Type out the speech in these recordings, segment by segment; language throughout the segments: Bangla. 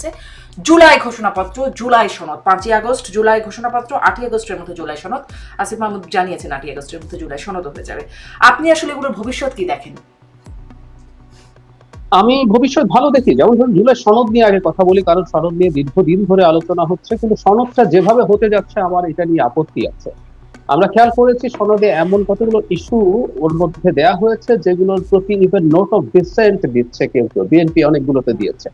হচ্ছে জুলাই ঘোষণাপত্র, জুলাই সনদ। পাঁচই আগস্ট, জুলাই ঘোষণাপত্র, আটই আগস্টের মধ্যে জুলাই সনদ। আসিফ মাহমুদ জানিয়েছেন আটই আগস্টের মধ্যে জুলাই সনদ হয়ে যাবে। আপনি আসলে এগুলোর ভবিষ্যৎ কি দেখেন? আমি ভবিষ্যৎ ভালো দেখি। যেমন ধরুন, জুলাই সনদ নিয়ে আগে কথা বলি, কারণ সনদ নিয়ে দীর্ঘদিন ধরে আলোচনা হচ্ছে, কিন্তু সনদটা যেভাবে হতে যাচ্ছে, আমার এটা নিয়ে আপত্তি আছে। আমরা খেয়াল করেছি সনদে এমন কতগুলো ইস্যু ওর মধ্যে দেয়া হয়েছে যেগুলোর প্রতি ইভেন নোট অফ ডিসেন্ট দিচ্ছে কেউ কেউ। বিএনপি অনেকগুলোতে দিয়েছে।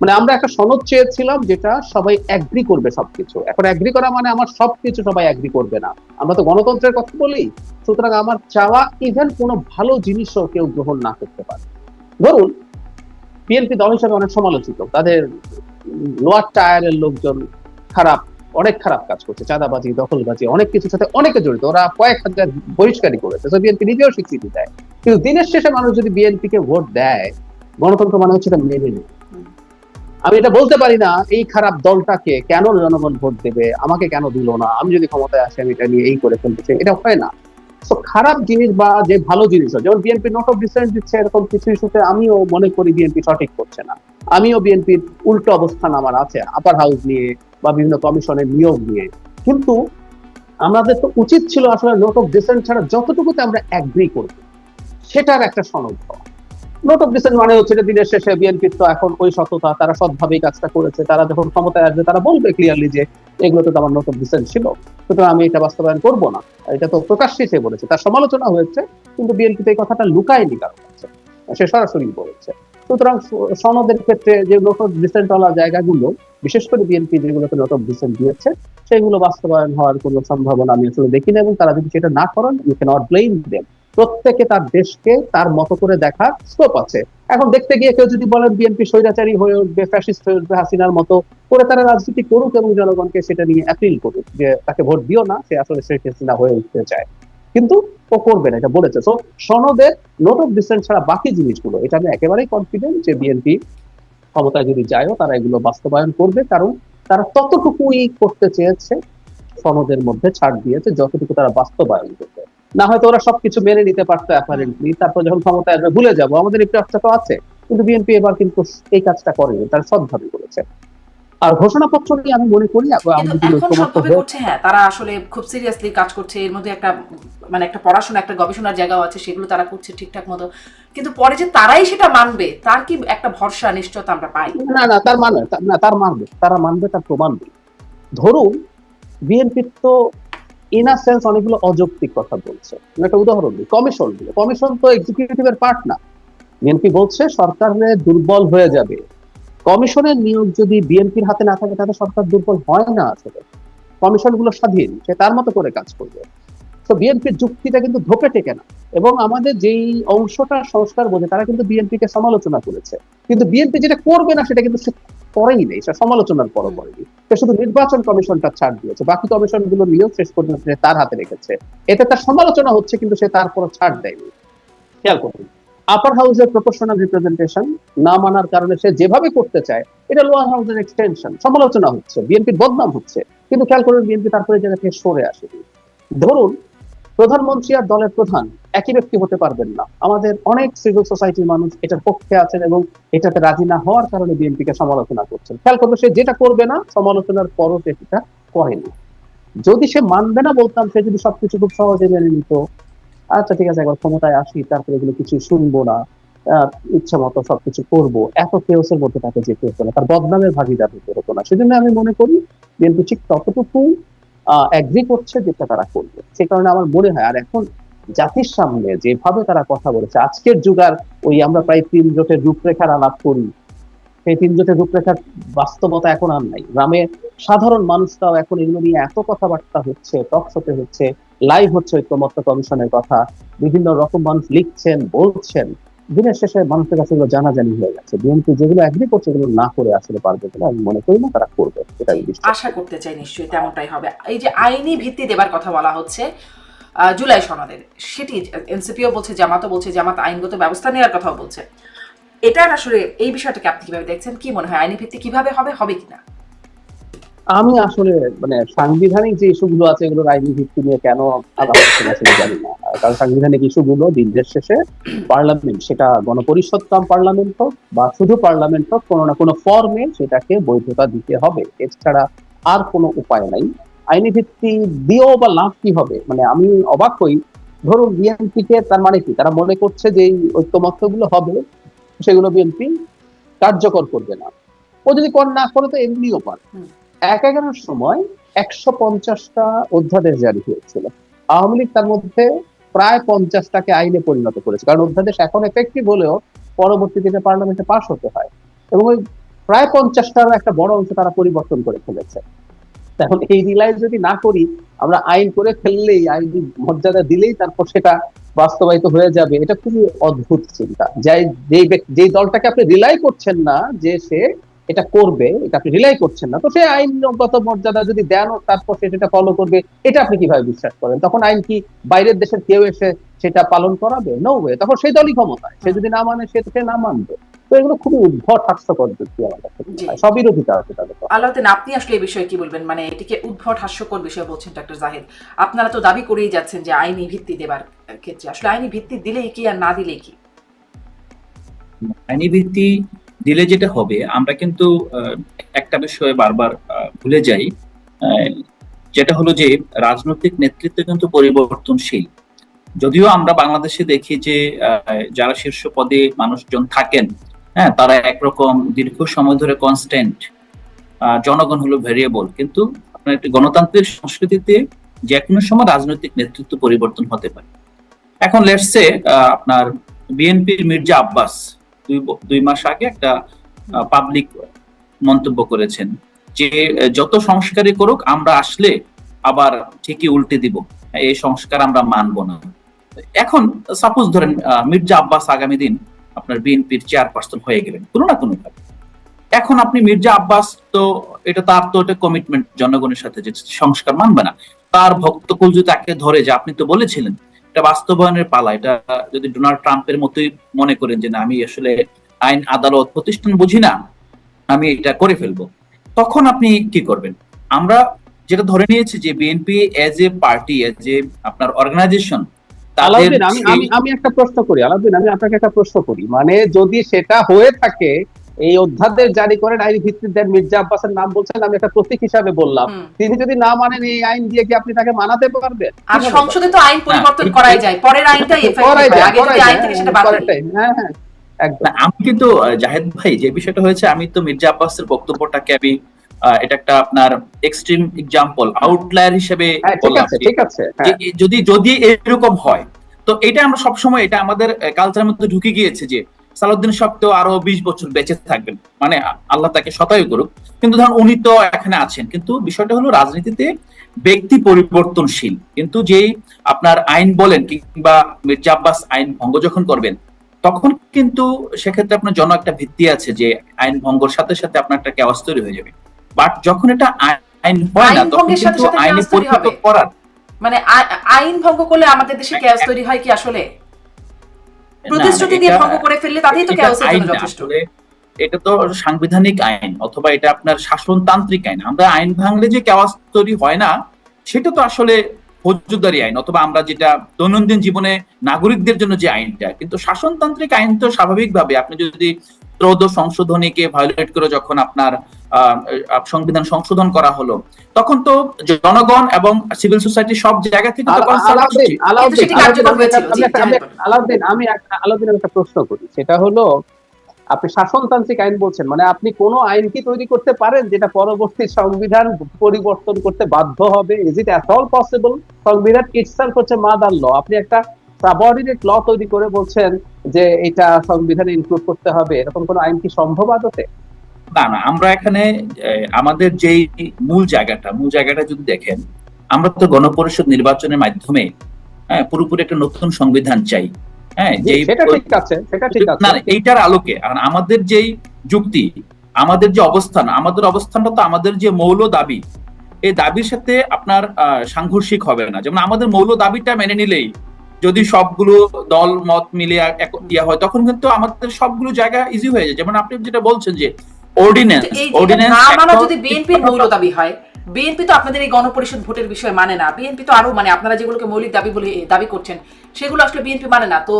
মানে আমরা একটা সনদ চেয়েছিলাম যেটা সবাই অ্যাগ্রি করবে সবকিছু। এখন অ্যাগ্রি করা মানে আমার সবকিছু সবাই অ্যাগ্রি করবে না। আমরা তো গণতন্ত্রের কথা বলি, সুতরাং আমার চাওয়া ইভেন কোনো ভালো জিনিসও কেউ গ্রহণ না করতে পারে। ধরুন বিএনপি দল হিসাবে অনেক সমালোচিত। তাদের লোয়ার টায়ারের লোকজন খারাপ। অনেক খারাপ কাজ করছে চাঁদাবাজি দখলবাজি অনেক কিছুর সাথে অনেকে জড়িত ওরা কয়েক হাজার বহিষ্কারই করেছে তো বিএনপি নিজেও স্বীকৃতি দেয়। কিন্তু দিনের শেষে মানুষ যদি বিএনপি কে ভোট দেয় গণতন্ত্র মানে হচ্ছে এটা মেনে নেয় আমি এটা বলতে পারি না এই খারাপ দলটাকে কেন জনগণ ভোট দেবে আমাকে কেন দিল না আমি যদি ক্ষমতায় আসি আমি এটা নিয়ে এই করে ফেলতে চাই এটা হয় না। তো খারাপ জিনিস বা যে ভালো জিনিস হয়, যেমন বিএনপি নোট অফ ডিসেন্ট দিচ্ছে এরকম কিছু ইস্যুতে আমিও মনে করি বিএনপি সঠিক করছে না। আমিও বিএনপির উল্টো অবস্থান আমার আছে আপার হাউস নিয়ে বা বিভিন্ন কমিশনের নিয়োগ নিয়ে। কিন্তু আমাদের তো উচিত ছিল আসলে নোট অফ ডিসেন্ট ছাড়া যতটুকুতে আমরা অ্যাগ্রি করব, সেটার একটা সনদ নোট অফ ডিসেন্ট মানে হচ্ছে দিনের শেষে বিএনপির তো এখন ওই সততা, তারা সৎভাবেই কাজটা করেছে, তারা যখন ক্ষমতায় আসবে তারা বলবে ক্লিয়ারলি যে এগুলোতে তো আমার নোট অফ ডিসেন্ট ছিল, সুতরাং আমি এটা বাস্তবায়ন করব না। এটা তো প্রকাশ্যে সে বলেছে, তার সমালোচনা হয়েছে, কিন্তু বিএনপি এই কথাটা লুকায়নি কারণ সে সরাসরি বলেছে। সনদের ক্ষেত্রে যে নোট অফ জায়গাগুলো, বিশেষ করে বিএনপি যেগুলোতে নোট অফ ডিসেন্ট দিয়েছে, সেগুলো বাস্তবায়ন হওয়ার কোনো সম্ভাবনা আমি আসলে দেখি না এবং তারা যদি সেটা না করেন ইউ ক্যানট ব্লেম দেম প্রত্যেকে তার দেশকে তার মতো করে দেখার স্কোপ আছে। এখন দেখতে গিয়ে কেউ যদি বলেন বিএনপি স্বৈরাচারী হয়ে উঠবে ফ্যাসিস্ট হয়ে উঠবে, হাসিনার মতো করে তারা রাজনীতি করুক এবং জনগণকে সেটা নিয়ে অ্যাপিল করুক যে তাকে ভোট দিও না, সে আসলে শেখ হাসিনা হয়ে উঠতে চায়। কিন্তু ও করবে না এটা বলেছে। তো সনদের নোট অফ ডিসেন্ট ছাড়া বাকি জিনিসগুলো, এটা আমি একেবারেই কনফিডেন্ট যে বিএনপি ক্ষমতায় যদি যায়ও, তারা এগুলো বাস্তবায়ন করবে। কারণ তারা ততটুকুই করতে চেয়েছে, সনদের মধ্যে ছাড় দিয়েছে, যতটুকু তারা বাস্তবায়ন করবে। না হয়তো ওরা সবকিছু মেনে নিতে পারতো অ্যাপারেন্টলি তারপর যখন ক্ষমতায় আসবে, ভুলে যাব, আমাদের এই প্রাপ্তটা তো আছে। কিন্তু বিএনপি এবার কিন্তু এই কাজটা করেনি, তারা সৎভাবে করেছে। আর ঘোষণাপত্র নিয়ে আমি মনে করি এখন ঐক্যমত্য করছে হ্যাঁ তারা আসলে খুব সিরিয়াসলি কাজ করছে এর মধ্যে একটা মানে একটা পড়াশোনা একটা গবেষণার জায়গাও আছে সেগুলো তারা করছে ঠিকঠাক মতো। কিন্তু পরে যে তারাই সেটা মানবে তার কি একটা ভরসা নিশ্চয়তা আমরা পাই? না না তার মানে না তার মানবে তারা মানবে তার প্রমাণ ধরুন বিএনপির তো ইনার সেন্স অনেকগুলো অযৌক্তিক কথা বলছে। একটা উদাহরণ দিই কমিশন কমিশন তো এক্সিকিউটিভের পার্ট না। বিএনপি বলছে সরকারের দুর্বল হয়ে যাবে। কমিশনের নিয়োগ যদি বিএনপির হাতে না থাকে, তাহলে সরকার দুর্বল হয় না আসলে। কমিশনগুলো স্বাধীন, সে তার মতো করে কাজ করবে। তো বিএনপির যুক্তিটা কিন্তু ধোপে টেকে না। এবং আমাদের যেই অংশটা সংস্কার বোঝে, তারা কিন্তু বিএনপিকে সমালোচনা করেছে। কিন্তু বিএনপি যেটা করবে না, সেটা কিন্তু সে করেই নেই। সে সমালোচনার পরও করেনি। সে শুধু নির্বাচন কমিশনটা ছাড় দিয়েছে। বাকি কমিশনগুলো নিয়েও শেষ পর্যন্ত তার হাতে রেখেছে। এতে তার সমালোচনা হচ্ছে, কিন্তু সে তারপর ছাড় দেয়নি। খেয়াল করুন। আপার হাউসের প্রপোর্শনাল রিপ্রেজেন্টেশন না মানার কারণে সে যেভাবে করতে চায়, এটা লোয়ার হাউসের এক্সটেনশন সমালোচনা হচ্ছে, বিএনপির বদনাম হচ্ছে, কিন্তু খেয়াল করুন বিএনপি তারপরে জায়গা থেকে সরে আসেনি ধরুন, প্রধানমন্ত্রী আর দলের প্রধান একই ব্যক্তি হতে পারবেন না। আমাদের অনেক সিভিল সোসাইটির মানুষ এটার পক্ষে আছেন এবং এটাতে রাজি না হওয়ার কারণে বিএনপিকে সমালোচনা করছেন। খেয়াল করবে সে যেটা করবে না, সমালোচনার পরও সে সেটা করেনি। যদি সে মানবে না বলতাম, সে যদি সবকিছু খুব সহজে মেনে নিত আচ্ছা ঠিক আছে, একবার ক্ষমতায় আসি, তারপরে এগুলো কিছু শুনব না। ইচ্ছা মতো সবকিছু করব। এত কেওসের মধ্যে তাকে যেতে হতো না তার বদনামের ভাগিদার হতে হতো না। সেজন্য আমি মনে করি বিএনপি ঠিক ততটুকু অ্যাগ্রি করছে যেটা তারা করবে। সে কারণে আমার মনে হয়, আর এখন জাতির সামনে যেভাবে তারা কথা বলেছে, আজকের যুগার ওই আমরা প্রায় তিন জোটের রূপরেখার আলাপ করি সেই তিন জোটের রূপরেখার বাস্তবতা এখন আর নাই। গ্রামে সাধারণ মানুষরাও এখন এগুলো নিয়ে এত কথাবার্তা হচ্ছে, টক শোতে হচ্ছে লাইভ হচ্ছে ঐক্যমত্য কমিশনের কথা, বিভিন্ন রকম মানুষ লিখছেন, বলছেন। দিনের শেষে মানুষের কাছে এগুলো জানাজানি হয়ে গেছে। বিএনপি যেগুলো অ্যাগ্রি করছে এগুলো না করে আসলে পারবে বলে আমি মনে করি না, তারা করবে আশা করতে চাই নিশ্চয়ই তেমনটাই হবে। এই যে আইনি ভিত্তি দেবার কথা বলা হচ্ছে জুলাই সনদের, সেটি এনসিপিও বলছে, জামাতও বলছে, জামাত আইনগত ব্যবস্থা নেওয়ার কথাও বলছে। এটার আসলে এই বিষয়টাকে আপনি কীভাবে দেখছেন? কি মনে হয় আইনি ভিত্তি কীভাবে হবে হবে কিনা? আমি আসলে মানে সাংবিধানিক যে ইস্যুগুলো আছে, এগুলোর আইনি ভিত্তি নিয়ে কেন আলাপ হচ্ছে না জানি না। কারণ সাংবিধানিক ইস্যুগুলো দিনের শেষে পার্লামেন্ট, সেটা গণপরিষদ কাম পার্লামেন্ট হোক বা শুধু পার্লামেন্ট হোক, কোনো না কোনো ফর্মে সেটাকে বৈধতা দিতে হবে। এছাড়া আর কোনো উপায় নাই। আইনি ভিত্তি দিয়েও বা লাভ কি হবে? মানে আমি অবাক হই। ধরুন বিএনপি কে তার মানে কি? তারা মনে করছে যে এই ঐক্যমত্যগুলো হবে। সেগুলো বিএনপি কার্যকর করবে না। ও যদি কর না করে তো এমনিও পারে। এক এগারোর সময় একশো পঞ্চাশটা অধ্যাদেশ জারি হয়েছিল। আওয়ামী লীগ তার মধ্যে প্রায় পঞ্চাশটাকে আইনে পরিণত করেছে। কারণ অধ্যাদেশ এখন এফেক্টিভ হলেও পরবর্তী দিনে পার্লামেন্টে পাশ হতে হয়। এবং ওই প্রায় পঞ্চাশটার একটা বড় অংশ তারা পরিবর্তন করে ফেলেছে। এখন এই রিলাইজ যদি না করি আমরা আইন করে ফেললেই আইন মর্যাদা দিলেই তারপর সেটা বাস্তবায়িত হয়ে যাবে, এটা খুবই অদ্ভুত চিন্তা। যাই যেই যেই দলটাকে আপনি রিলাই করছেন না যে সে এটা করবে, এটা আপনি রিলাই করছেন না, তো সে আইনগত মর্যাদা যদি দেন, তারপর সে সেটা ফলো করবে, এটা আপনি কীভাবে বিশ্বাস করেন? তখন আইন কি বাইরের দেশের কেউ এসে সেটা পালন করাবে? নো ওয়ে তখন সেই দলই ক্ষমতায়। সে যদি না মানে সে সে না মানবে। তো এগুলো খুবই উদ্ভট হাস্যকর যুক্তি আমার কাছে। হয়। জি। সবিরোধিতা আছে তাদের। আলাউদ্দিন আপনি আসলে এই বিষয়ে কি বলবেন? মানে এটিকে উদ্ভট হাস্যকর বিষয় বলছেন ডক্টর জাহিদ? আপনারা তো দাবি করেই যাচ্ছেন যে আইনি ভিত্তি দেবার ক্ষেত্রে। আসলে আইনি ভিত্তি দিলেই কি আর না দিলেই কি? আইনি ভিত্তি দিলে যেটা হবে আমরা কিন্তু আহ, একটা বিষয়ে বারবার আহ, ভুলে যাই। আহ, যেটা হলো যে রাজনৈতিক নেতৃত্ব কিন্তু পরিবর্তনশীল। যদিও আমরা বাংলাদেশে দেখি যে যারা শীর্ষ পদে মানুষজন থাকেন হ্যাঁ তারা একরকম দীর্ঘ সময় ধরে কনস্ট্যান্ট জনগণ হলো ভেরিয়েবল কিন্তু একটি গণতান্ত্রিক সংস্কৃতিতে যে কোনো সময় রাজনৈতিক নেতৃত্ব পরিবর্তন হতে পারে। এখন লেটসে আপনার বিএনপির মির্জা আব্বাস দুই দুই মাস আগে একটা পাবলিক মন্তব্য করেছেন যে, যত সংস্কারই করুক, আমরা আসলে আবার ঠিকই উল্টে দিব। এই সংস্কার আমরা মানব না। এখন সাপোজ ধরেন মির্জা আব্বাস আগামী দিন আপনার বিএনপির চেয়ারপারসন হয়ে গেলেন, কোনো না কোনো এখন আপনি মির্জা আব্বাস তো, এটা তার তো এটা কমিটমেন্ট জনগণের সাথে যে সংস্কার মানবে না। তার ভক্তকুল যদি তাকে ধরে, যে আপনি তো বলেছিলেন, এটা বাস্তবায়নের পালা, এটা যদি ডোনাল্ড ট্রাম্পের মতোই মনে করেন যে না, আমি আসলে আইন, আদালত, প্রতিষ্ঠান বুঝি না, আমি এটা করে ফেলব। তখন আপনি কি করবেন? আমরা যেটা ধরে নিয়েছি যে BNP as a party as a আপনার অর্গানাইজেশন আলাউদ্দিন আমি আমি আমি একটা প্রশ্ন করি আলাউদ্দিন আমি আপনাকে একটা প্রশ্ন করি। মানে যদি সেটা হয়ে থাকে এই অধ্যাদেশ জারি করেন আইন দেন মির্জা আব্বাসের নাম বলছেন আমি একটা প্রতীক হিসাবে বললাম। তিনি যদি না মানেন এই আইন দিয়ে কি আপনি তাকে মানাতে পারবেন? আর সংসদে তো আইন পরিবর্তন করাই যায়। পরের আইনটাই পারবেন? করাই যায়, আগে যদি আইন থেকে সেটা হ্যাঁ, বাদ হ্যাঁ হ্যাঁ একদম। আমি কিন্তু জাহেদ ভাই যে বিষয়টা হয়েছে আমি তো মির্জা আব্বাসের বক্তব্যটাকে আমি এটা একটা আপনার এক্সট্রিম এক্সাম্পল আউটলায়ার হিসেবে হ্যাঁ হ্যাঁ। যদি যদি এরকম হয় তো এটা আমরা সবসময় এটা আমাদের কালচারের মধ্যে ঢুকে গিয়েছে যে সালাউদ্দিন আরও বিশ বছর বেঁচে থাকবেন। মানে আল্লাহ তাকে শতায়ু করুক। কিন্তু ধরুন উনি তো এখানে আছেন। কিন্তু বিষয়টা হলো রাজনীতিতে ব্যক্তি পরিবর্তনশীল। কিন্তু যেই আপনার আইন বলেন কিংবা মির্জা আব্বাস আইন ভঙ্গ যখন করবেন তখন কিন্তু সেক্ষেত্রে আপনার জন একটা ভিত্তি আছে যে আইন ভঙ্গর সাথে সাথে আপনার একটা কেওয়াজ তৈরি হয়ে যাবে। বাট যখন এটা আইন- হয় না তখন কিন্তু আইনে পরিণত করার। মানে আইন ভঙ্গ করলে আমাদের দেশে এক- কেয়াস তৈরি হয় কি আসলে? প্রতিশ্রুতি দিয়ে ভঙ্গ করে ফেললে তাতেই তো না, যথেষ্ট। এটা তো সাংবিধানিক আইন অথবা এটা আপনার শাসনতান্ত্রিক আইন। আমরা আইন ভাঙলে যে কেওয়াজ তৈরি হয় না সেটা তো আসলে ফৌজদারি আইন অথবা আমরা যেটা দৈনন্দিন জীবনে নাগরিকদের জন্য যে আইনটা। কিন্তু শাসনতান্ত্রিক আইন তো স্বাভাবিকভাবে আপনি যদি ত্রয়োদশ সংশোধনীকে ভায়োলেট করে যখন আপনার সংবিধান সংশোধন করা হলো তখন তো জনগণ এবং সিভিল সোসাইটি সব জায়গা থেকে আলাউদ্দিন আমি আলাউদ্দিন একটা প্রশ্ন করি সেটা হলো আপনি শাসনতান্ত্রিক আইন বলছেন মানে আপনি কোন আইন কি তৈরি করতে পারেন যেটা পরবর্তী সংবিধান পরিবর্তন করতে বাধ্য হবে? Is it at all possible সংবিধান ইটসেলফ হচ্ছে মাদার ল আপনি একটা সাবঅর্ডিনেট ল তৈরি করে বলছেন যে এটা সংবিধানে ইনক্লুড করতে হবে। এরকম কোন আইন কি সম্ভব আদতে? না না আমরা এখানে আমাদের যেই মূল জায়গাটা মূল জায়গাটা যদি দেখেন আমরা তো গণপরিষদ নির্বাচনের মাধ্যমে হ্যাঁ পুরোপুরি একটা নতুন সংবিধান চাই। হ্যাঁ যেই সেটা ঠিক আছে সেটা ঠিক আছে না এইটার আলোকে আর আমাদের যেই যুক্তি আমাদের যে অবস্থান আমাদের অবস্থানটা তো আমাদের যে মৌল দাবি এই দাবির সাথে আপনার আহ, সাংঘর্ষিক হবে না। যেমন আমাদের মৌল দাবিটা মেনে নিলেই যদি সবগুলো দল মত মিলে ইয়া হয় তখন কিন্তু আমাদের সবগুলো জায়গা ইজি হয়ে যায়। যেমন আপনি যেটা বলছেন যে না মানা যদি বিএনপির মৌল দাবি হয় বিএনপি তো আপনাদের এই গণপরিষদ ভোটের বিষয়ে মানে না। বিএনপি তো আরও মানে আপনারা যেগুলোকে মৌলিক দাবি বলে দাবি করছেন সেগুলো আসলে বিএনপি মানে না। তো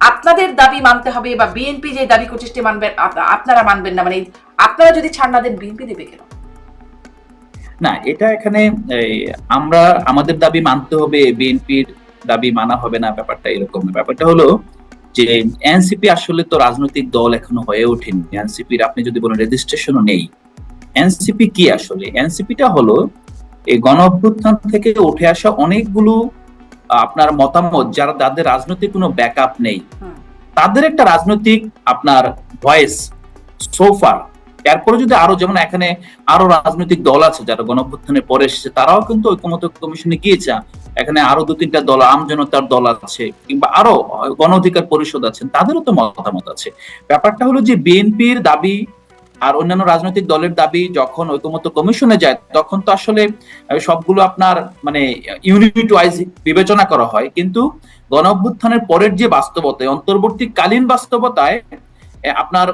আপনাদের দাবি মানতে হবে বা বিএনপি যে দাবি করছে সেটা মানবেন আপ- আপনারা মানবেন না। মানে আপনারা যদি ছাড় না দেন বিএনপি দেবে কেন? না এটা এখানে আমরা আমাদের দাবি মানতে হবে বিএনপির দাবি মানা হবে না ব্যাপারটা এরকম না। ব্যাপারটা হলো যে এনসিপি আসলে তো রাজনৈতিক দল এখনও হয়ে ওঠেনি। এনসিপির আপনি যদি বলেন রেজিস্ট্রেশনও নেই। এনসিপি কি আসলে? এনসিপিটা হলো এই গণ অভ্যুত্থান থেকে উঠে আসা অনেকগুলো আপনার মতামত যারা যাদের রাজনৈতিক কোনো ব্যাকআপ নেই। তাদের একটা রাজনৈতিক আপনার ভয়েস সোফার এরপরে যদি আরও যেমন এখানে আরও রাজনৈতিক দল আছে যারা গণঅভ্যুত্থানের পরে এসেছে, তারাও কিন্তু ঐক্যমত কমিশনে গিয়েছে। এখানে আরও দু তিনটা দল, আমজনতার দল আছে, কিংবা আরও গণ অধিকার পরিষদ আছেন তাদেরও তো মতামত আছে। ব্যাপারটা হলো যে বিএনপির দাবি আর অন্যান্য রাজনৈতিক দলের দাবি যখন ঐকমত্য কমিশনে যায়, তখন তো আসলে সবগুলো আপনার মানে ইউনিট ওয়াইজ বিবেচনা করা হয়। কিন্তু গণ অভ্যুত্থানের পরের যে বাস্তবতায়, অন্তর্বর্তীকালীন বাস্তবতায় আপনার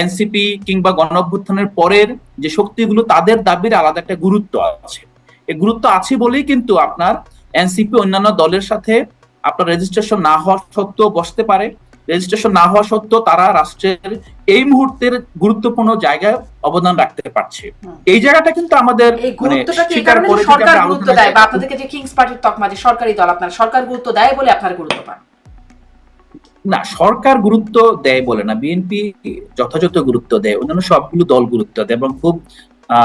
এনসিপি কিংবা গণ অভ্যুত্থানের পরের যে শক্তিগুলো তাদের দাবির আলাদা একটা গুরুত্ব আছে। এই গুরুত্ব আছে বলেই কিন্তু আপনার এনসিপি অন্যান্য দলের সাথে আপনার রেজিস্ট্রেশন না হওয়া সত্ত্বেও বসতে পারে। রেজিস্ট্রেশন না হওয়া সত্ত্বেও তারা রাষ্ট্রের এই মুহূর্তের গুরুত্বপূর্ণ জায়গায় অবদান রাখতে পারছে। এই জায়গাটা কিন্তু আমাদের মানে যদি সরকার গুরুত্ব দেয় বা আপনাদেরকে যে কিংস পার্টির তকমা যে সরকারি দল আপনার সরকার গুরুত্ব দেয় বলে আপনার গুরুত্ব পান। না, সরকার গুরুত্ব দেয় বলে না বিএনপি যথাযথ গুরুত্ব দেয়, অন্যান্য সবগুলো দল গুরুত্ব দেয় এবং খুব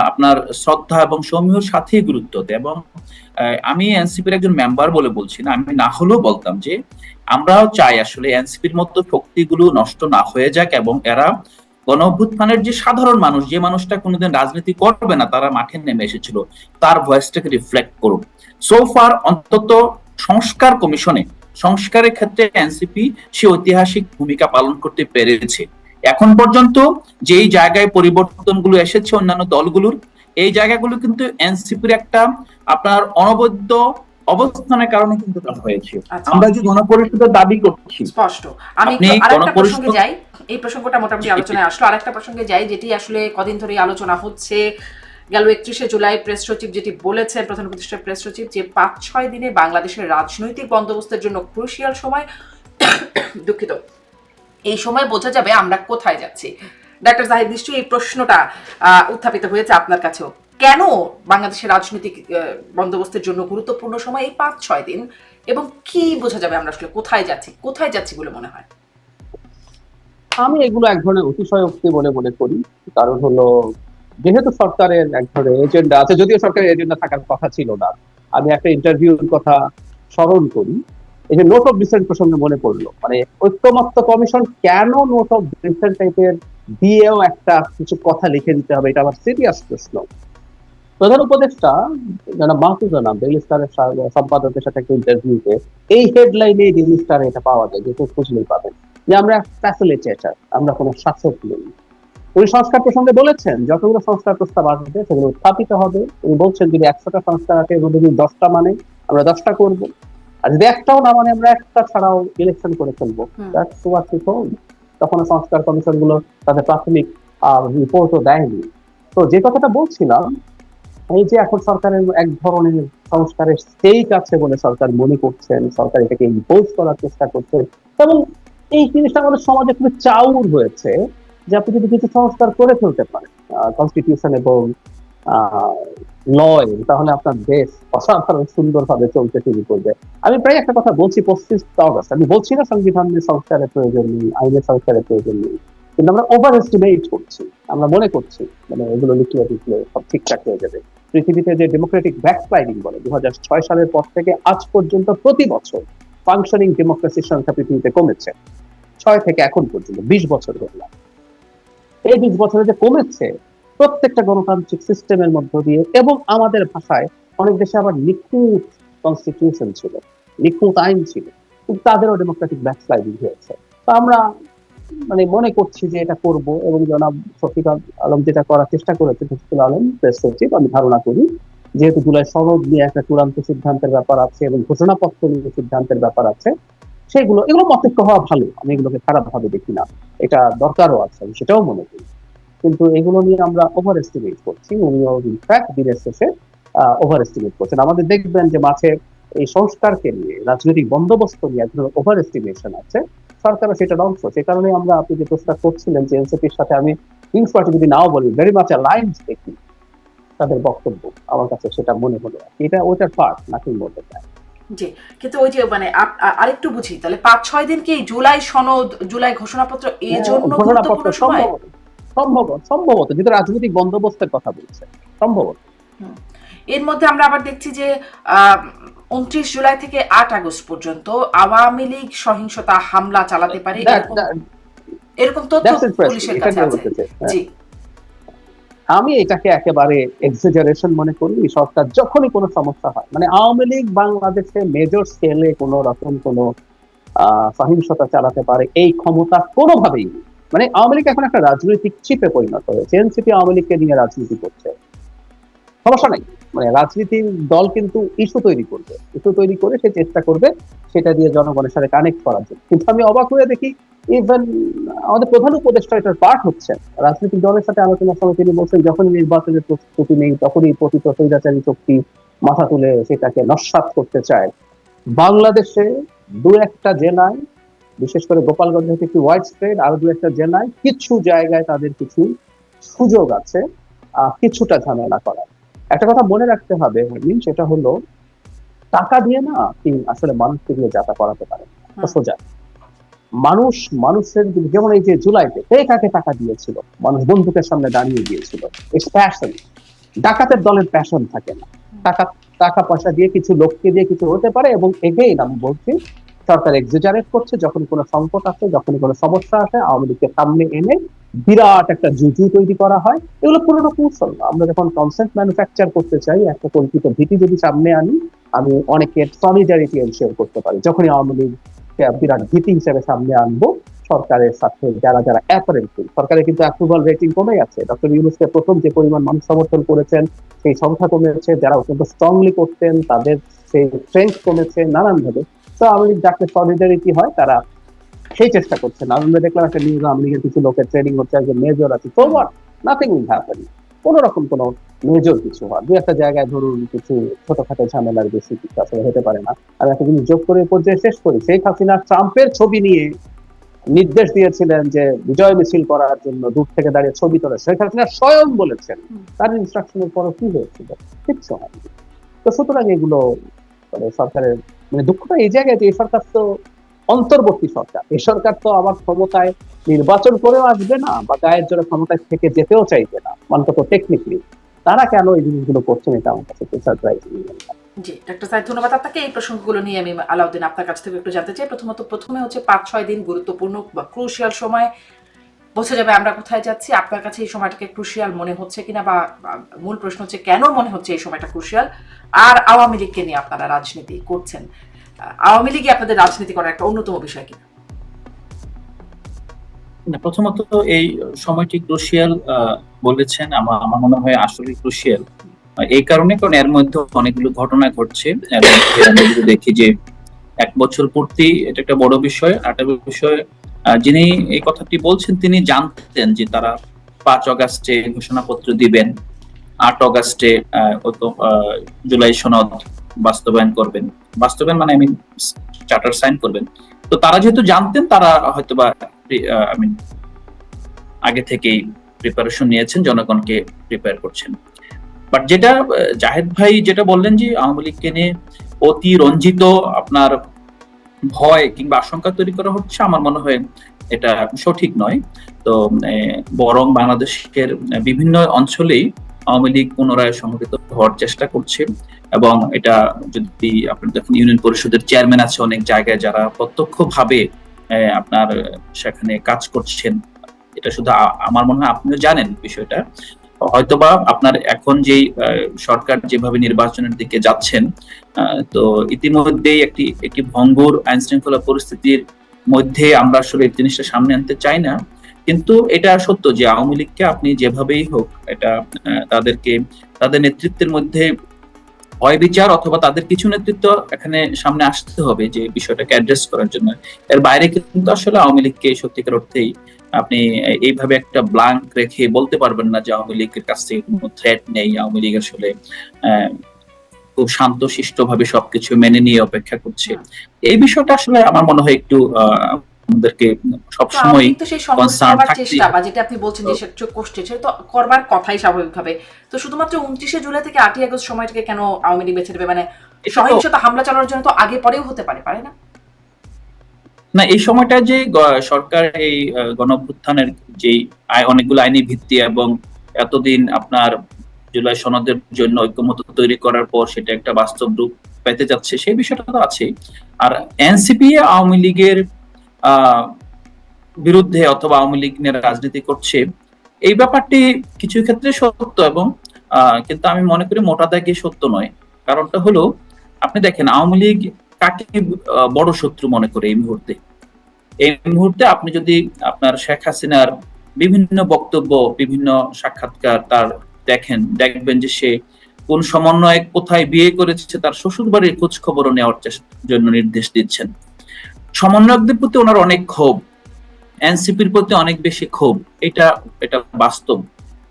আপনার শ্রদ্ধা এবং সমীহর সাথে গুরুত্ব দেয় এবং আমি এনসিপির একজন মেম্বার বলে বলছি না, আমি না হলেও বলতাম যে, আমরাও চাই আসলে এনসিপির মতো শক্তিগুলো নষ্ট না হয়ে যাক এবং এরা গণ অভ্যুত্থানের যে সাধারণ মানুষ, যে মানুষটা কোনোদিন রাজনীতি করবে না, তারা মাঠে নেমে এসেছিল, তার ভয়েসটাকে রিফ্লেক্ট করুক সো ফার অন্তত সংস্কার কমিশনে সংস্কারের ক্ষেত্রে এনসিপি সে ঐতিহাসিক ভূমিকা পালন করতে পেরেছে। এখন পর্যন্ত যেই জায়গায় পরিবর্তনগুলো এসেছে অন্যান্য দলগুলোর এই জায়গাগুলো কিন্তু এনসিপির একটা আপনার অনবদ্য অবস্থানের কারণে কিন্তু তা হয়েছে। আচ্ছা। আমরা যে গণপরিষদের দাবি করছি স্পষ্ট। আমি আপনি আরেকটা প্রসঙ্গে যাই। এই প্রসঙ্গটা মোটামুটি আলোচনায় আসলো। আরেকটা প্রসঙ্গে যাই যেটি আসলে কদিন ধরে আলোচনা হচ্ছে। গেল একত্রিশে জুলাই প্রেস সচিব যেটি বলেছেন, প্রধান উপদেষ্টা প্রেস সচিব, যে পাঁচ ছয় দিনে বাংলাদেশের রাজনৈতিক বন্দোবস্তের জন্য ক্রুশিয়াল সময় দুঃখিত। এই সময় বোঝা যাবে আমরা কোথায় যাচ্ছি। ডাক্তার জাহিদ, নিশ্চয়ই এই প্রশ্নটা উত্থাপিত হয়েছে আপনার কাছেও। কেন বাংলাদেশের রাজনৈতিক বন্দোবস্তের জন্য গুরুত্বপূর্ণ সময় এই পাঁচ ছয় দিন? এবং কি বোঝা যাবে আমরা আসলে কোথায় যাচ্ছি? কোথায় যাচ্ছি বলে মনে হয়? আমি এগুলো এক ধরনের অতিশয়োক্তি বলে মনে করি। কারণ হলো যেহেতু সরকারের এক ধরনের এজেন্ডা আছে, যদিও সরকারের এজেন্ডা থাকার কথা ছিল না। আমি একটা ইন্টারভিউর কথা স্মরণ করি। এই যে নোট অফ ডিসেন্ট প্রসঙ্গে মনে পড়ল মানে ঐক্যমত্য কমিশন কেন নোট অফ ডিসেন্ট টাইপের দিয়েও একটা কিছু কথা লিখে দিতে হবে, এটা আমার সিরিয়াস প্রশ্ন। প্রধান উপদেষ্টা যারা মাহফুজা নাম ডেইলি স্টারের সম্পাদকের সাথে একটা ইন্টারভিউতে এই হেডলাইনে ডেইলি স্টারে এটা পাওয়া যায় যেটা খুঁজলেই পাবেন। যে আমরা ফ্যাসিলিটেটার আমরা কোনো শাসক নই। উনি সংস্কার প্রসঙ্গে বলেছেন যতগুলো সংস্কার প্রস্তাব আসবে সেগুলো উত্থাপিত হবে। উনি বলছেন যদি একশোটা সংস্কার আছে মধ্যে যদি দশটা মানে আমরা দশটা করব। আর যদি একটাও না মানে আমরা একটা ছাড়াও ইলেকশন করে ফেলব. তখন সংস্কার কমিশনগুলো তাদের প্রাথমিক রিপোর্টও দেয়নি। তো যে কথাটা বলছিলাম এই যে এখন সরকারের এক ধরনের সংস্কারের স্টেক আছে বলে সরকার মনে করছেন সরকার এটাকে ইম্পোজ করার চেষ্টা করছেন এবং এই জিনিসটা আমাদের সমাজে খুবই চাউর হয়েছে। যে আপনি যদি কিছু সংস্কার করে ফেলতে পারেন কনস্টিটিউশন এবং তাহলে আপনার দেশ অসাধারণ সুন্দরভাবে চলতে শুরু করবে। আমি প্রায় একটা কথা বলছি পঁচিশ অগস্ট। আমি বলছি না সংস্কারের প্রয়োজন নেই, আইনের সংস্কারের প্রয়োজন নেই, কিন্তু আমরা ওভার এস্টিমেট করছি। আমরা মনে করছি মানে এগুলো লিখলে সব ঠিকঠাক হয়ে যাবে। পৃথিবীতে যে ডেমোক্রেটিক ব্যাকস্লাইডিং বলে দু ছয় সালের পর থেকে আজ পর্যন্ত প্রতি বছর ফাংশনিং ডেমোক্রেসির সংখ্যা পৃথিবীতে কমেছে। ছয় থেকে এখন পর্যন্ত, বিশ বছর হলো এই বিশ বছরে যে কমেছে, প্রত্যেকটা গণতান্ত্রিক সিস্টেমের মধ্য দিয়ে এবং আমাদের ভাষায় অনেক দেশে আবার নিখুঁত কনস্টিটিউশন ছিল, নিখুঁত আইন ছিল তাদেরও ডেমোক্রেটিক ব্যাকস্লাইডিং হয়েছে। তো আমরা মানে মনে করছি যে এটা করব এবং জনাব শফিক আলম যেটা করার চেষ্টা করেছে, শফিকুল আলম প্রেস সচিব, আমি ধারণা করি যেহেতু জুলাই সনদ নিয়ে একটা চূড়ান্ত সিদ্ধান্তের ব্যাপার আছে এবং ঘোষণাপত্র নিয়ে সিদ্ধান্তের ব্যাপার আছে সেগুলো, এগুলো মতৈক্য হওয়া ভালো। আমি এগুলোকে খারাপ ভাবে দেখি না। এটা দরকারও আছে, আমি সেটাও মনে করি। কিন্তু এগুলো নিয়ে আমরা ওভার এস্টিমেট করছি। উনিও ইনফ্যাক্ট দিনের শেষে ওভার এস্টিমেট করছেন। আমাদের দেখবেন যে মাঝে এই সংস্কারকে নিয়ে, রাজনৈতিক বন্দোবস্ত নিয়ে এক ধরনের ওভার এস্টিমেশন আছে। সরকারও সেটার অংশ সে কারণে আমরা আপনি যে প্রশ্ন করছিলেন যে এনসিপির সাথে আমি কিংস পার্টি যদি নাও বলি ভেরি মাচ অ্যালাইন্স দেখি। তাদের বক্তব্য, আমার কাছে সেটা মনে হলো। এটা ওইটার পার্ট নাকি বলতে চাই জি কিন্তু ওই যে মানে আরেকটু বুঝি তাহলে পাঁচ ছয় দিন কি জুলাই সনদ জুলাই ঘোষণাপত্র এই জন্য হ্যাঁ, ঘোষণাপত্র সময় সম্ভবত সম্ভবত সম্ভবত যেহেতু রাজনৈতিক বন্দোবস্তের কথা বলছে সম্ভবত এর মধ্যে আমরা আবার দেখছি যে উনত্রিশ জুলাই থেকে আট আগস্ট পর্যন্ত আওয়ামী লীগ সহিংসতা হামলা চালাতে পারে এরকম- তথ্য পুলিশের কাছে আছে। হ্যাঁ। জি আমি এটাকে একেবারে এক্সেজারেশন মনে করি সরকার যখনই কোনো সমস্যা হয় মানে আওয়ামী লীগ বাংলাদেশে মেজর স্কেলে কোনো রকম কোনো সহিংসতা চালাতে পারে এই ক্ষমতা কোনোভাবেই মানে আওয়ামী লীগ এখন একটা রাজনৈতিক চিপে পরিণত হয়েছে, এনসিপি আওয়ামী লীগকে নিয়ে রাজনীতি করছে। সমস্যা নাই মানে রাজনীতির দল কিন্তু ইস্যু তৈরি করবে, ইস্যু তৈরি করে সে চেষ্টা করবে, সেটা দিয়ে জনগণের সাথে কানেক্ট করার জন্য। কিন্তু আমি অবাক হয়ে দেখি ইভেন আমাদের প্রধান উপদেষ্টা এটার পার্ট হচ্ছে। রাজনৈতিক দলের সাথে আলোচনার সময় তিনি বলছেন যখনই নির্বাচনের প্রস্তুতি নেই তখনই পতিত স্বৈরাচারী শক্তি মাথা তুলে সেটাকে নস্বাত করতে চায়। বাংলাদেশে দু একটা জেলায় বিশেষ করে গোপালগঞ্জ থেকে একটু ওয়াইড স্প্রেড আরও দু একটা জেলায় কিছু জায়গায় তাদের কিছু সুযোগ আছে আহ, কিছুটা ঝামেলা করার। একটা কথা মনে রাখতে হবে সেটা হলো টাকা দিয়ে না আসলে মানুষকে দিয়ে যাতা করাতে পারেন সোজা। মানুষ, মানুষের যেমন এই যে জুলাইতে কে কাকে টাকা দিয়েছিল, মানুষ বন্দুকের সামনে দাঁড়িয়ে গিয়েছিল প্যাশন ডাকাতের দলের প্যাশন থাকে না। টাকা টাকা পয়সা দিয়ে কিছু লোককে দিয়ে কিছু হতে পারে এবং এগেইন আমি বলছি, সরকার এক্সিজারেট করছে, যখন কোনো সংকট আসে যখন কোনো সমস্যা আসে, আওয়ামী লীগকে সামনে এনে বিরাট একটা জুজু তৈরি করা হয়। এগুলো পুরোনো কৌশল। আমরা যখন কনসেন্ট ম্যানুফ্যাকচার করতে চাই, একটা কল্পিত ভীতি যদি সামনে আনি, আমি অনেকের সলিডারিটি এনশিওর করতে পারি। যখনই আওয়ামী লীগ বিরাট ভীতি হিসেবে সামনে আনব। সরকারের সাথে যারা যারা অ্যাপারেন্টলি সরকারের কিন্তু অ্যাপ্রুভাল রেটিং কমে গেছে ডক্টর ইউনুসকে প্রথম যে পরিমাণ মানুষ সমর্থন করেছেন, সেই সংখ্যা কমেছে। যারা অত্যন্ত স্ট্রংলি করতেন, তাদের সেই স্ট্রেংথ কমেছে নানানভাবে। তো লীগ যাকে সলিডারিটি হয়, তারা সেই চেষ্টা করছেন আমরা দেখলাম একটা নিউজ কিছু লোকের ট্রেনিং হচ্ছে, একজন মেজর আছে। হোয়াট নাথিং উইল হ্যাপেন কোন রকম কোনো মেজর কিছু হয় দু একটা জায়গায় ধরুন কিছু ছোটখাটো ঝামেলার বেশি কিছু আসলে হতে পারে না। আর একটা জিনিস যোগ করে পর্যায়ে শেষ করি শেখ হাসিনা ট্রাম্পের ছবি নিয়ে নির্দেশ দিয়েছিলেন যে বিজয় মিছিল করার জন্য দূর থেকে দাঁড়িয়ে ছবি তোলা। শেখ হাসিনা স্বয়ং বলেছেন। তার ইনস্ট্রাকশনের পরও কি হয়েছিল? কিচ্ছু হয়নি। তো সুতরাং এগুলো মানে সরকারের মানে দুঃখটা এই জায়গায় যে এই সরকার তো অন্তর্বর্তী সরকার। এই সরকার তো আবার ক্ষমতায় নির্বাচন করেও আসবে না বা গায়ের জোরে ক্ষমতায় থেকে যেতেও চাইবে না, অন্তত টেকনিক্যালি তারা কেন এই জিনিসগুলো করছেন এটা আমার কাছে সারপ্রাইজ জি সাহেব, ধন্যবাদ আপনাকে। এই প্রসঙ্গগুলো নিয়ে আমি আলাউদ্দিন আপনার কাছ থেকে একটু জানতে চাই। প্রথমত, প্রথমে হচ্ছে পাঁচ, ছয় দিন গুরুত্বপূর্ণ বা ক্রুশিয়াল সময়। বোঝা যাবে আমরা কোথায় যাচ্ছি। আপনার কাছে এই সময়টাকে ক্রুশিয়াল মনে হচ্ছে কিনা বা মূল প্রশ্ন হচ্ছে কেন মনে হচ্ছে এই সময়টা ক্রুশিয়াল আর আওয়ামী লীগকে নিয়ে আপনারা রাজনীতি করছেন। আওয়ামী লীগই আপনাদের রাজনীতি করার একটা অন্যতম বিষয় কিনা? প্রথমত এই সময়টি ক্রুশিয়াল বলেছেন আমার আমার মনে হয় আসলে ক্রুশিয়াল এই কারণে, কারণ এর মধ্যে অনেকগুলো ঘটনা ঘটছে দেখি যে এক বছর পূর্তি এটা একটা বড় বিষয় একটা বিষয় যিনি এই কথাটি বলছেন, তিনি জানতেন যে তারা পাঁচ অগাস্টে ঘোষণাপত্র দিবেন, আট অগাস্টে জুলাই সনদ বাস্তবায়ন করবেন। বাস্তবায়ন মানে আমি চার্টার সাইন করবেন। তো তারা যেহেতু জানতেন, তারা হয়তোবা আই মিন আগে থেকেই প্রিপারেশন নিয়েছেন, জনগণকে প্রিপেয়ার করছেন। বাট যেটা জাহেদ ভাই যেটা বললেন যে আওয়ামী লীগকে নিয়ে অতি রঞ্জিত আপনার ভয় কিংবা আশঙ্কা তৈরি করা হচ্ছে, আমার মনে হয় এটা সঠিক নয়। তো বরং বাংলাদেশের বিভিন্ন অঞ্চলেই আওয়ামী লীগ পুনরায় সংগঠিত হওয়ার চেষ্টা করছে এবং এটা যদি আপনি দেখেন ইউনিয়ন পরিষদের চেয়ারম্যান আছে অনেক জায়গায় যারা প্রত্যক্ষভাবে আপনার সেখানে কাজ করছেন। এটা শুধু আমার মনে হয় আপনিও জানেন বিষয়টা। হয়তোবা আপনার এখন আহ, সরকার যেভাবে নির্বাচনের দিকে যাচ্ছেন তো ইতিমধ্যেই একটি একটি ভঙ্গুর আইন শৃঙ্খলা পরিস্থিতির মধ্যে আমরা আসলে এই জিনিসটা সামনে আনতে চাই না। কিন্তু এটা সত্য যে আওয়ামী লীগকে আপনি যেভাবেই হোক এটা তাদেরকে, তাদের নেতৃত্বের মধ্যে হয় বিচার অথবা তাদের কিছু নেতৃত্ব এখানে সামনে আসতে হবে যে বিষয়টাকে অ্যাড্রেস করার জন্য। এর বাইরে কিন্তু আসলে আওয়ামী লীগকে সত্যিকার অর্থেই আপনি এইভাবে একটা ব্লাঙ্ক রেখে বলতে পারবেন না যে আওয়ামী লীগের কাছ থেকে কোনো থ্রেট নেই। আওয়ামী লীগ আসলে খুব শান্ত শিষ্ট ভাবে সবকিছু মেনে নিয়ে অপেক্ষা করছে। এই বিষয়টা আসলে আমার মনে হয় একটু আমাদেরকে আওয়ামী সবসময় থাকতেই চেষ্টা বা যেটা আপনি বলছেন যে সেটা করছে সেটা তো করবার কথাই স্বাভাবিকভাবে। তো শুধুমাত্র উনত্রিশে জুলাই থেকে আটই আগস্ট সময়টাকে কেন আওয়ামী লীগ বেছে নেবে? মানে সহিংসতা হামলা চালানোর জন্য তো আগে পরেও হতে পারে পারে না? না এই সময়টা যে সরকার এই গণঅভ্যুত্থানের যে অনেকগুলো আইনি ভিত্তি এবং এতদিন আপনার জুলাই সনদের জন্য ঐক্যমত তৈরি করার পর সেটা একটা বাস্তব রূপ পেতে যাচ্ছে সেই বিষয়টা তো আছে আর এনসিপি আওয়ামী লীগের বিরুদ্ধে অথবা আওয়ামী লীগ নিয়ে রাজনীতি করছে। এই ব্যাপারটি কিছু ক্ষেত্রে সত্য এবং কিন্তু আমি মনে করি মোটা দাগে সত্য নয়। কারণটা হলো, আপনি দেখেন আওয়ামী লীগ কাকে বড় শত্রু মনে করে এই মুহূর্তে? এই মুহূর্তে আপনি যদি আপনার শেখ হাসিনার বিভিন্ন বক্তব্য, বিভিন্ন সাক্ষাৎকার তার দেখেন, দেখবেন যে সে কোন সমন্বয়ক কোথায় বিয়ে করেছে, তার শ্বশুর বাড়ির খোঁজ খবরও নেওয়ার জন্য নির্দেশ দিচ্ছেন। সমন্বয়কদের প্রতি ওনার অনেক ক্ষোভ, এনসিপির প্রতি অনেক বেশি ক্ষোভ, এটা এটা বাস্তব।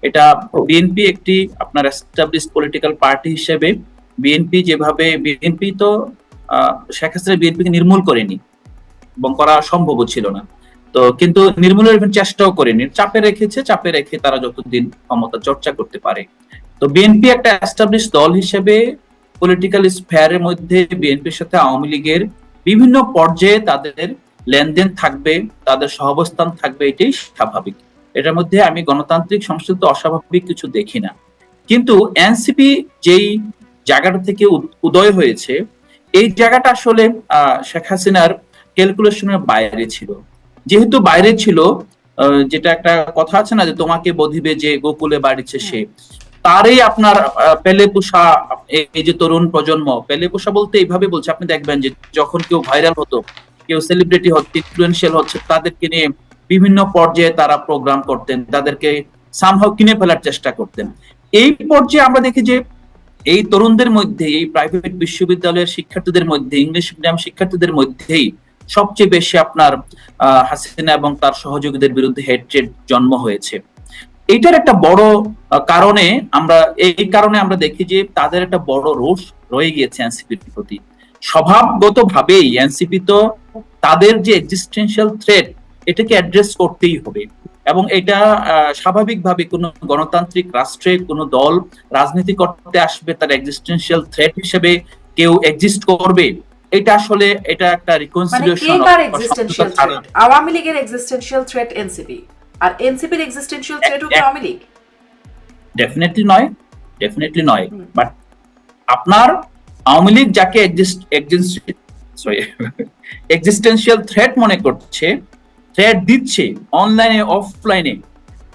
এটা বিএনপি একটি আপনার এস্টাবলিশ পলিটিক্যাল পার্টি হিসেবে বিএনপি যেভাবে বিএনপি তো শেখ হাসিনা বিএনপিকে নির্মূল করেনি এবং করা সম্ভবও ছিল না। তো কিন্তু নির্মূলের চেষ্টাও করেনি। চাপে রেখেছে, চাপে রেখে তারা যতদিন ক্ষমতা চর্চা করতে পারে। তো বিএনপি একটা এস্টাবলিশ দল হিসেবে পলিটিক্যাল স্ফেয়ারের মধ্যে বিএনপির সাথে আওয়ামী লীগের বিভিন্ন পর্যায়ে তাদের লেনদেন থাকবে, তাদের সহাবস্থান থাকবে, এটাই স্বাভাবিক। এটার মধ্যে আমি গণতান্ত্রিক, সংস্কৃতি অস্বাভাবিক কিছু দেখি না। কিন্তু এনসিপি যেই জায়গাটা থেকে উদয় হয়েছে, এই জায়গাটা আসলে শেখ হাসিনার ক্যালকুলেশনের বাইরে ছিল। যেহেতু বাইরে ছিল যেটা একটা কথা আছে না যে তোমাকে বধিবে যে গোকুলে বাড়িছে সে। তারই আপনার পেলে পোষা এই- যে তরুণ প্রজন্ম পেলে পোষা বলতে এইভাবে বলছে, আপনি দেখবেন যে যখন কেউ ভাইরাল হতো, কেউ সেলিব্রিটি হচ্ছে ইনফ্লুয়েন্সিয়াল হচ্ছে, তাদেরকে নিয়ে বিভিন্ন পর্যায়ে তারা প্রোগ্রাম করতেন, তাদেরকে সামহাও কিনে ফেলার চেষ্টা করতেন। এই পর্যায়ে আমরা দেখি যে এই তরুণদের মধ্যে, এই প্রাইভেট বিশ্ববিদ্যালয়ের শিক্ষার্থীদের মধ্যে ইংলিশ মিডিয়াম শিক্ষার্থীদের মধ্যেই সবচেয়ে বেশি আপনার হাসিনা এবং তার সহযোগীদের বিরুদ্ধে হেট্রেড জন্ম হয়েছে। এইটার একটা বড় কারণে আমরা এই কারণে আমরা দেখি যে তাদের একটা বড় রোষ রয়ে গিয়েছে এনসিপির প্রতি। স্বভাবগত ভাবেই এনসিপি তো তাদের যে এক্সিস্টেন্সিয়াল থ্রেট এটাকে অ্যাড্রেস করতেই হবে। এবং এটা স্বাভাবিকভাবে কোনো গণতান্ত্রিক রাষ্ট্রে কোনো দল রাজনীতি করতে আসবে তার এক্সিস্টেন্সিয়াল থ্রেট হিসেবে কেউ এক্সিস্ট করবে। এটা আসলে এটা একটা মানে রিকনসিলিয়েশন আওয়ামী লীগের এক্সিস্টেন্সিয়াল থ্রেট এনসিপি। আর এনসিপির এক্সিস্টেন্সিয়াল থ্রেট হচ্ছে আওয়ামী লীগ। ডেফিনেটলি নয় ডেফিনেটলি নয় বাট আপনার আওয়ামী লীগ যাকে এক্সিস্টেন্সিয়াল থ্রেট মনে করছে থ্রেট দিচ্ছে অনলাইনে অফলাইনে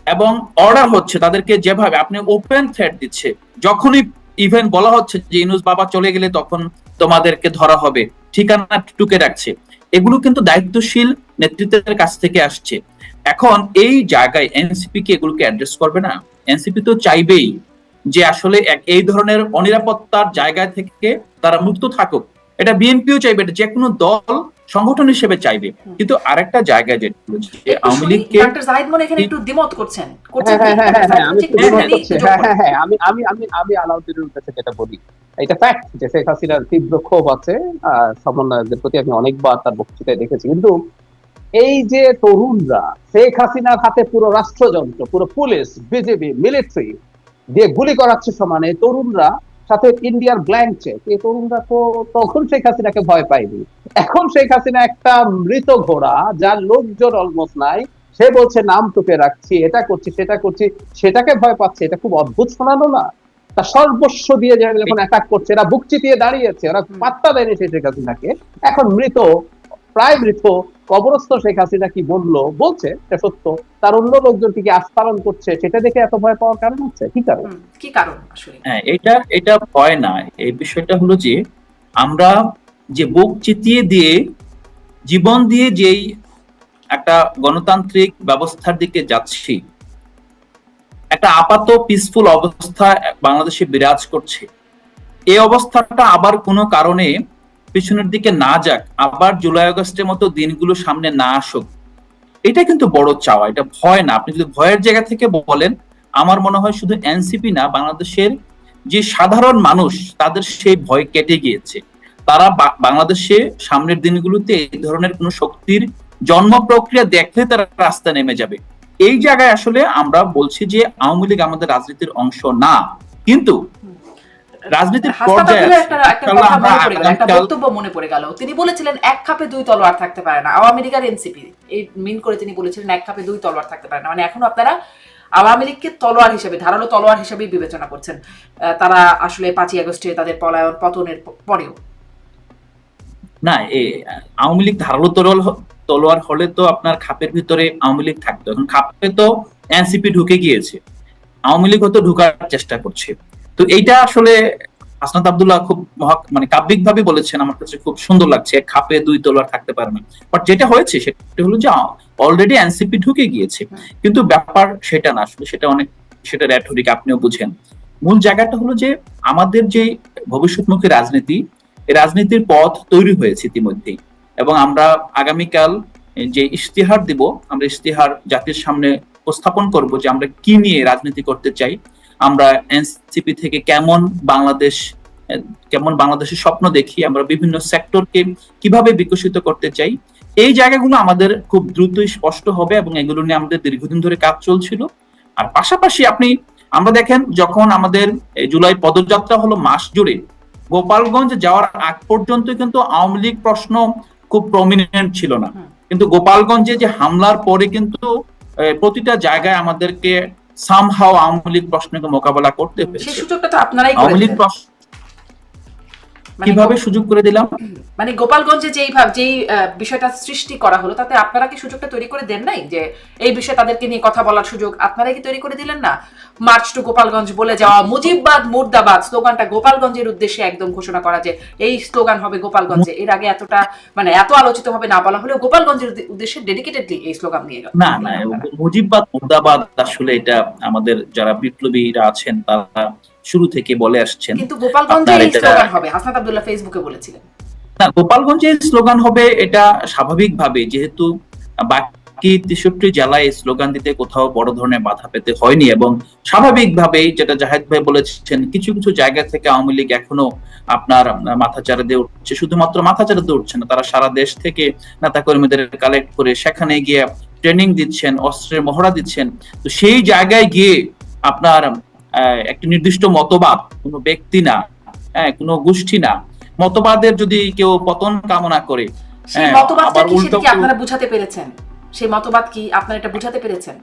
এবং অর্ডার হচ্ছে তাদেরকে যেভাবে আপনি ওপেন থ্রেট দিচ্ছে। যখনই ইভেন বলা হচ্ছে যে ইনুস বাবা চলে গেলে তখন তোমাদেরকে ধরা হবে ঠিকানা টুকে রাখছে। এগুলো কিন্তু দায়িত্বশীল নেতৃত্বের কাছ থেকে আসছে। এখন এই জায়গায় এনসিপি কি এগুলোকে অ্যাড্রেস করবে না? এনসিপি তো চাইবেই যে আসলে এই ধরনের অনিরাপত্তার জায়গা থেকে তারা মুক্ত থাকুক। এটা বিএনপিও চাইবে এটা যে কোনো দল সংগঠন হিসেবে চাইবে। কিন্তু আরেকটা জায়গায় যেটা যে আওয়ামী লীগকে ডক্টর জাহিদ মনে এখানে একটু দ্বিমত করছেন। করছেন হ্যাঁ হ্যাঁ হ্যাঁ হ্যাঁ আমি একটু দ্বিমত করছি। হ্যাঁ হ্যাঁ হ্যাঁ আমি আমি আমি আমি আলাউদ্দিনের কাছে যেটা বলি এটা ফ্যাক্ট যে শেখ হাসিনার তীব্র ক্ষোভ আছে আহ, সমন্বয়কদের প্রতি আমি অনেকবার তার বক্তৃতায় দেখেছি। কিন্তু এই যে তরুণরা, শেখ হাসিনার হাতে পুরো রাষ্ট্রযন্ত্র, পুরো পুলিশ বিজেপি মিলিটারি দিয়ে গুলি করাচ্ছে সমানে, তরুণরা সাথে ইন্ডিয়ার ব্ল্যাঙ্ক চেক, এই তরুণরা তো তখন শেখ হাসিনাকে ভয় পায়নি। এখন শেখ হাসিনা একটা মৃত ঘোড়া, যার লোকজন অলমোস্ট নাই, সে বলছে, নাম টুকে রাখছি, এটা করছি, সেটা করছি, সেটাকে ভয় পাচ্ছে, এটা খুব অদ্ভুত শোনানো না। তা সর্বস্ব দিয়ে যখন অ্যাটাক করছে, এরা বুক চিতিয়ে দাঁড়িয়েছে, ওরা পাত্তা দেয়নি শেখ হাসিনাকে। এখন মৃত প্রায় মৃত কবরস্থ শেখ হাসিনা কি বলল? বলছে এটা সত্য। তার অন্য লোকজন কি আস্পালন করছে সেটা দেখে এত ভয় পাওয়ার কারণ হচ্ছে কি কারণ? কি কারণ আসলে? হ্যাঁ এটা এটা ভয় না। এই বিষয়টা হলো যে আমরা যে বুক চিতিয়ে দিয়ে জীবন দিয়ে যেই একটা গণতান্ত্রিক ব্যবস্থার দিকে যাচ্ছি একটা আপাত পিসফুল অবস্থা বাংলাদেশে বিরাজ করছে এই অবস্থাটা আবার কোনো কারণে পিছনের দিকে না যাক, আবার জুলাই আগস্টের মতো দিনগুলো সামনে না আসুক। এটা কিন্তু বড় চাওয়া, এটা ভয় না। আপনি যদি ভয়ের জায়গা থেকে বলেন, আমার মনে হয় শুধু এনসিপি না, বাংলাদেশের যে সাধারণ মানুষ, তাদের সেই ভয় কেটে গিয়েছে। তারা বাংলাদেশে সামনের দিনগুলোতে এই ধরনের কোন শক্তির জন্ম প্রক্রিয়া দেখলে তারা রাস্তা নেমে যাবে। এই জায়গায় আসলে আমরা বলছি যে আওয়ামী লীগ আমাদের রাজনীতির অংশ না। কিন্তু রাজনীতির পর্যায়ে একটা বক্তব্য মনে পড়ে গেল। তিনি বলেছিলেন এক খাপে দুই তলোয়ার থাকতে পারে না। আওয়ামী লীগ আর এনসিপি। এই মিন করে তিনি বলেছিলেন এক খাপে দুই তলোয়ার থাকতে পারে না। মানে এখনও আপনারা আওয়ামী লীগকে তলোয়ার হিসেবে ধারালো তলোয়ার হিসেবেই বিবেচনা করছেন। তারা আসলে পাঁচই আগস্টে তাদের পলায়ন পতনের পরেও। না এ আওয়ামী লীগ ধারালো তরোয়াল হ- তলোয়ার হলে তো আপনার খাপের ভিতরে আওয়ামী লীগ থাকতো। এখন খাপে তো এনসিপি ঢুকে গিয়েছে। আওয়ামী লীগ হয়তো ঢুকার চেষ্টা করছে। তো এইটা আসলে হাসনাত আব্দুল্লাহ খুব মানে কাব্যিক ভাবে বলেছেন, আমার কাছে খুব সুন্দর লাগছে খাপে দুই তলোয়ার থাকতে পারে না বাট যেটা হয়েছে, সেটা হলো যে অলরেডি এনসিপি ঢুকে গিয়েছে। কিন্তু ব্যাপার সেটা না, আসলে সেটা অনেক, সেটা র্যাটরিক আপনিও বুঝেন। মূল জায়গাটা হলো যে, আমাদের যে ভবিষ্যৎমুখী রাজনীতি রাজনীতির পথ তৈরি হয়েছে ইতিমধ্যেই। এবং আমরা আগামীকাল যে ইশতেহার দিব, আমরা ইশতেহার জাতির সামনে উপস্থাপন করব যে, আমরা কি নিয়ে রাজনীতি করতে চাই। আমরা এনসিপি থেকে কেমন বাংলাদেশ কেমন বাংলাদেশের স্বপ্ন দেখি আমরা বিভিন্ন সেক্টরকে কীভাবে বিকশিত করতে চাই এই জায়গাগুলো আমাদের খুব দ্রুতই স্পষ্ট হবে এবং এগুলো নিয়ে আমাদের দীর্ঘদিন ধরে কাজ চলছিল। আর পাশাপাশি আপনি আমরা দেখেন যখন আমাদের জুলাই পদযাত্রা হলো মাস জুড়ে গোপালগঞ্জ যাওয়ার আগ পর্যন্ত কিন্তু আওয়ামী লীগ প্রশ্ন খুব প্রমিনেন্ট ছিল না। কিন্তু গোপালগঞ্জে যে হামলার পরে কিন্তু প্রতিটা জায়গায় আমাদেরকে সামহাও আওয়ামী লীগ প্রশ্নকে মোকাবেলা করতে সেই হয়েছে সুযোগটা তো আপনারাই আওয়ামী লীগ প্রশ্ন কীভাবে সুযোগ করে দিলাম? মানে গোপালগঞ্জে যেই ভাব যেই বিষয়টা সৃষ্টি করা হলো তাতে আপনারা কি সুযোগটা তৈরি করে দেন নাই? যে এই বিষয়ে তাদেরকে নিয়ে কথা বলার সুযোগ আপনারা কি তৈরি করে দিলেন না? মার্চ টু গোপালগঞ্জ বলে যাওয়া মুজিববাদ মুর্দাবাদ স্লোগানটা গোপালগঞ্জের উদ্দেশ্যে একদম ঘোষণা করা যে এই স্লোগান হবে গোপালগঞ্জে। এর আগে এতটা মানে এত আলোচিত হবে না বলা হলেও গোপালগঞ্জের উদ্দেশ্যে ডেডিকেটেডলি এই স্লোগান নিয়ে গেল। না না মুজিববাদ মুর্দাবাদ আসলে এটা আমাদের যারা বিপ্লবীরা আছেন তারা শুরু থেকে বলে আসছেন কিন্তু গোপালগঞ্জে এই স্লোগান হবে হাসনাত আব্দুল্লাহ ফেসবুকে বলেছিলেন। না গোপালগঞ্জে স্লোগান হবে এটা স্বাভাবিকভাবে যেহেতু বাকি তেষট্টি জেলায় স্লোগান দিতে কোথাও বড় ধরনের বাধা পেতে হয়নি এবং স্বাভাবিকভাবেই যেটা জাহেদ ভাই বলেছেন কিছু কিছু জায়গা থেকে আওয়ামী লীগ এখনও আপনার মাথা চারা দিয়ে উঠছে শুধুমাত্র মাথা চারা দিয়ে উঠছে না তারা সারা দেশ থেকে নেতা কর্মীদের কালেক্ট করে সেখানে গিয়ে ট্রেনিং দিচ্ছেন অস্ত্রের মহড়া দিচ্ছেন। তো সেই জায়গায় গিয়ে আপনার একটি নির্দিষ্ট মতবাদ কোনো ব্যক্তি না হ্যাঁ কোনো গোষ্ঠী না মতবাদের যদি কেউ পতন কামনা করে সেই হ্যাঁ, মতবাদটা কি সেটা কি আপনারা বুঝাতে পেরেছেন? সেই মতবাদ কি আপনারা এটা বুঝাতে পেরেছেন?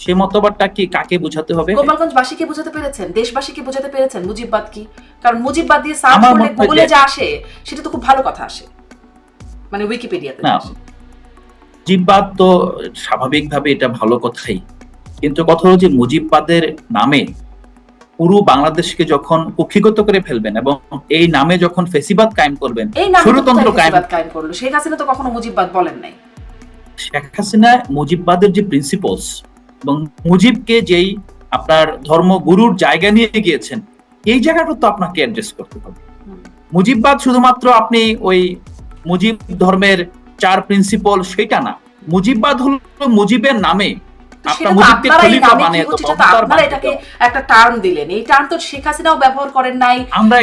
সেই মতবাদটা কি কাকে বোঝাতে হবে? গোপালগঞ্জবাসীকে বোঝাতে পেরেছেন? দেশবাসীকে বোঝাতে পেরেছেন? মুজিববাদ কি? কারণ মুজিববাদ দিয়ে সার্চ করলে গুগলে যা আসে সেটা তো খুব ভালো কথা আসে। মানে উইকিপিডিয়াতে না মুজিববাদ তো স্বাভাবিকভাবে এটা ভালো কথাই। কিন্তু কথা হলো যে মুজিববাদের নামে পুরো বাংলাদেশকে যখন কুক্ষিগত করে ফেলবেন এবং এই নামে যখন ফেসিবাদ কায়েম করবেন ষড়যন্ত্র কায়েম করল শেখ হাসিনা তো কখনো মুজিববাদ বলেন নাই। শেখ হাসিনা মুজিববাদের যে প্রিন্সিপলস এবং মুজিবকে যেই আপনার ধর্মগুরুর জায়গা নিয়ে গিয়েছেন এই জায়গাটা তো আপনাকে অ্যাড্রেস করতে হবে। মুজিববাদ শুধুমাত্র আপনি ওই মুজিব ধর্মের চার প্রিন্সিপল সেটা না। মুজিববাদ হলো মুজিবের নামে একটা টার্ম দিলেন। এই টার্ম তো শেখ হাসিনাও ব্যবহার করেন নাই। আমরা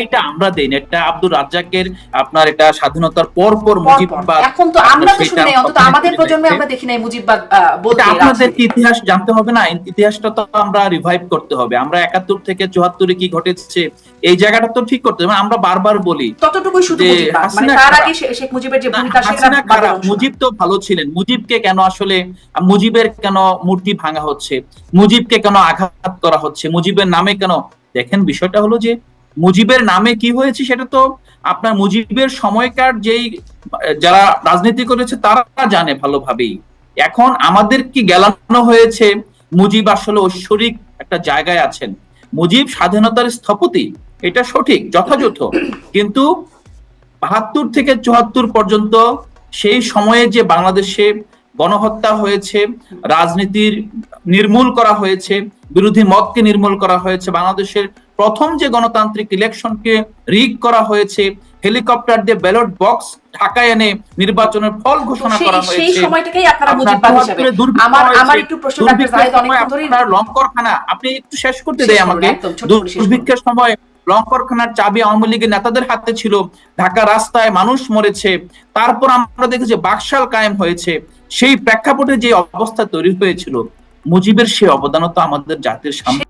এইটা আমরা দেই না। এটা আব্দুর রাজ্জাকের আপনার এটা স্বাধীনতার পর পর পর পর। মুজিববাদ এখন তো আমরা তো শুনি অন্তত আমাদের প্রজন্মে আমরা দেখি নাই মুজিববাদ বলতে আপনাদের ইতিহাস জানতে হবে না? ইতিহাসটা তো আমরা রিভাইভ করতে হবে। আমরা একাত্তর থেকে চুয়াত্তরে কি ঘটেছে? এই জায়গাটা তো ঠিক করতে হবে। আমরা বারবার বলি ততটুকুই শুধু মানে তার আগে শেখ মুজিবের যে ভূমিকা সেটা। মুজিব তো ভালো ছিলেন। মুজিবকে কেন আসলে মুজিবের কেন মূর্তি ভাঙা হচ্ছে? মুজিবকে কেন আঘাত করা হচ্ছে? মুজিবের নামে কেন? দেখেন, বিষয়টা হলো যে মুজিবের নামে কি হয়েছে সেটা তো আপনার মুজিবের সময়কার যেই, যারা রাজনীতি করেছে তারা জানে ভালোভাবেই। এখন আমাদের কি গেলানো হয়েছে? মুজিব আসলে ঐশ্বরিক একটা জায়গায় আছেন। মুজিব স্বাধীনতার স্থপতি, এটা সঠিক, যথাযথ। কিন্তু বাহাত্তর থেকে চুয়াত্তর পর্যন্ত সেই সময়ে যে বাংলাদেশে গণহত্যা হয়েছে রাজনীতির নির্মূল করা হয়েছে বিরোধী মতকে নির্মূল করা হয়েছে বাংলাদেশের প্রথম যে গণতান্ত্রিক ইলেকশনকে রিগ করা হয়েছে হেলিকপ্টার দিয়ে ব্যালট বক্স ঢাকায় এনে নির্বাচনের ফল ঘোষণা করা সেই সময়টাকেই আপনারা মুজিববাদ হিসেবে আমার আমার একটু প্রশ্ন ডাক্তার জাহিদ অনেকক্ষণ ধরেই লঙ্করখানা আপনি একটু শেষ করতে দেয় আমাকে। দুর্ভিক্ষের সময় লঙ্করখানার চাবি আওয়ামী লীগের নেতাদের হাতে ছিল। ঢাকা রাস্তায় মানুষ মরেছে। তারপর আমরা দেখেছি বাকশাল কায়েম হয়েছে। সেই প্রেক্ষাপটে যে অবস্থা তৈরি হয়েছিল মুজিবের সেই অবদানও তো আমাদের জাতির সামনে